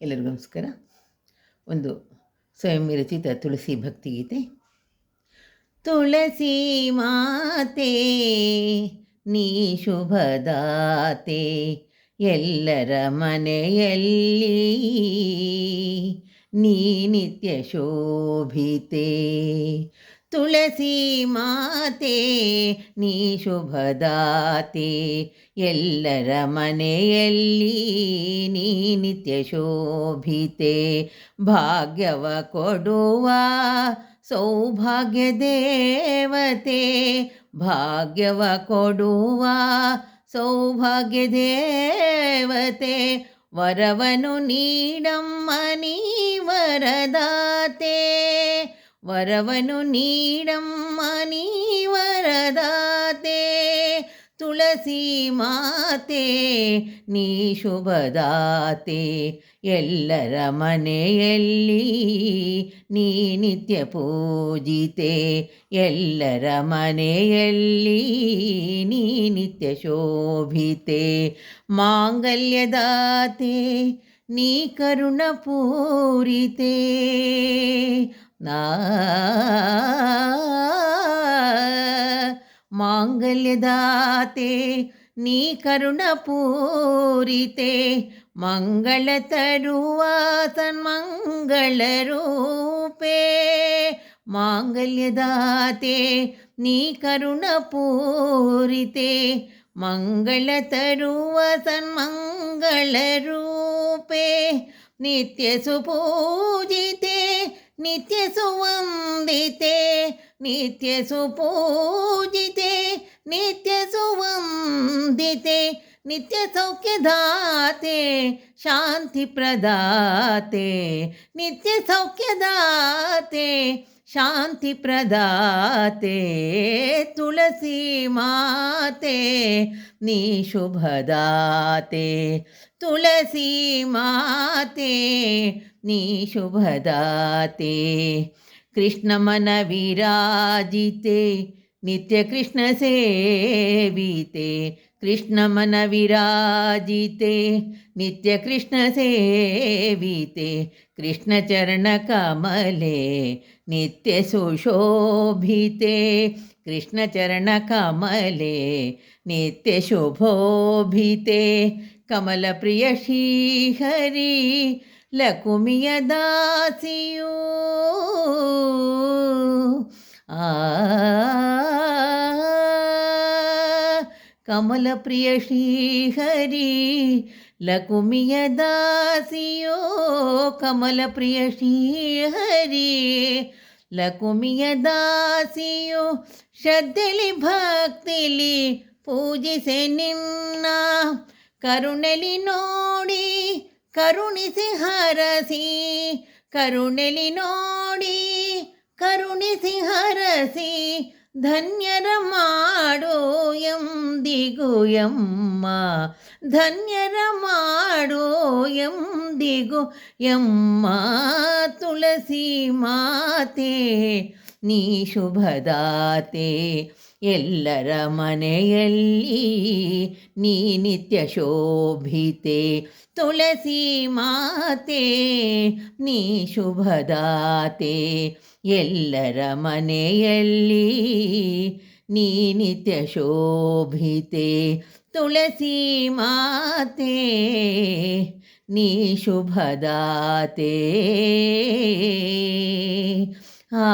ಎಲ್ಲರಿಗೂ ನಮಸ್ಕಾರ ಒಂದು ಸ್ವಯಂ ವಿರಚಿತ ತುಳಸಿ ಭಕ್ತಿಗೀತೆ ತುಳಸಿ ಮಾತೆ, ನೀ ಶುಭದಾತೆ ಎಲ್ಲರ ಮನೆಯಲ್ಲಿ ನೀ ನಿತ್ಯ ಶೋಭಿತೆ. ತುಳಸಿ ಮಾತೆ, ನೀ ಶುಭದಾತೆ. ಎಲ್ಲರ ಮನೆಯಲ್ಲಿ ನೀ ನಿತ್ಯ ಶೋಭಿತೆ. ಭಾಗ್ಯವ ಕೊಡುವ ಸೌಭಾಗ್ಯ ದೇವತೆ. ಭಾಗ್ಯವ ಕೊಡುವ ಸೌಭಾಗ್ಯ ದೇವತೆ. ವರವನು ನೀಡಮ್ಮ, ನೀ ವರದಾತೆ. ವರವನು ನೀಡಮ್ಮ, ನೀ ವರದಾತೆ, ತುಳಸಿ ಮಾತೆ, ನೀ ಶುಭದಾತೆ, ಎಲ್ಲರ ಮನೆಯಲ್ಲಿ ನೀ ನಿತ್ಯ ಪೂಜಿತೆ, ಎಲ್ಲರ ಮನೆಯಲ್ಲಿ ನೀ ನಿತ್ಯ ಶೋಭಿತೆ. ಮಾಂಗಲ್ಯದಾತೆ, ನೀ ಕರುಣ నా మాంగళ్యదాతే నీ కరుణ పూరితే మంగళ తరువా తన్మంగళ రూపే. మాంగళ్యదాతే నీ కరుణ పూరితే మంగళ తరువ తన్మంగళ రూపే. नित्यविते नित्य सुपूिते नित्य सुविंदते नित्य सौख्यते शांति प्रदाते नित्य सौख्य दाते शांति प्रदाते तुलसी माते नी शुभदाते। तुलसी माते नी शुभदाते। कृष्णमन विराजिते नित्यकृष्णसेविते कृष्ण मन विराजि नित्य कृष्ण से कृष्णचरणकमे कृष्णमनविराजिते, नित्यकृष्णसेविते, कृष्णचरणकमले नित्यसुशोभिते कृष्णचरणकमले, नित्यशुभोभिते कमलप्रिय श्रीहरि लकुमियदासियो। आ ಕಮಲ ಪ್ರಿಯ ಶ್ರೀಹರಿ, ಲಕುಮಿಯ ದಾಸಿಯೋ ಕಮಲ ಪ್ರಿಯ ಶ್ರೀಹರಿ, ಲಕುಮಿಯ ದಾಸಿಯೋ, ಶ್ರದ್ಧೆಲಿ ಭಕ್ತಿಲಿ ಪೂಜಿಸೆ ನಿನ್ನ, ಕರುಣೆಲಿ ನೋಡಿ ಕರುಣಿಸಿ ಹರಸಿ, ಕರುಣೆಲಿ ನೋಡಿ ಕರುಣಿಸಿ ಹರಸಿ ಧನ್ಯರ ಮಾಡೋ ಎಂದಿಗೂ ಎಮ್ಮ ಧನ್ಯರ ಮಾಡೋ ಎಂದಿಗೂ ಎಮ್ಮ ತುಳಸಿ ಮಾತೆ ನೀ ಶುಭದಾತೆ ಎಲ್ಲರ ಮನೆಯಲ್ಲಿ ನೀ ನಿತ್ಯ ಶೋಭಿತೆ, ತುಳಸಿ ಮಾತೆ ನೀ ಶುಭದಾತೆ. ಎಲ್ಲರ ಮನೆಯಲ್ಲಿ ನೀ ನಿತ್ಯ ಶೋಭಿತೆ, ತುಳಸಿ ಮಾತೆ ನೀ ಶುಭದಾತೆ. ಆ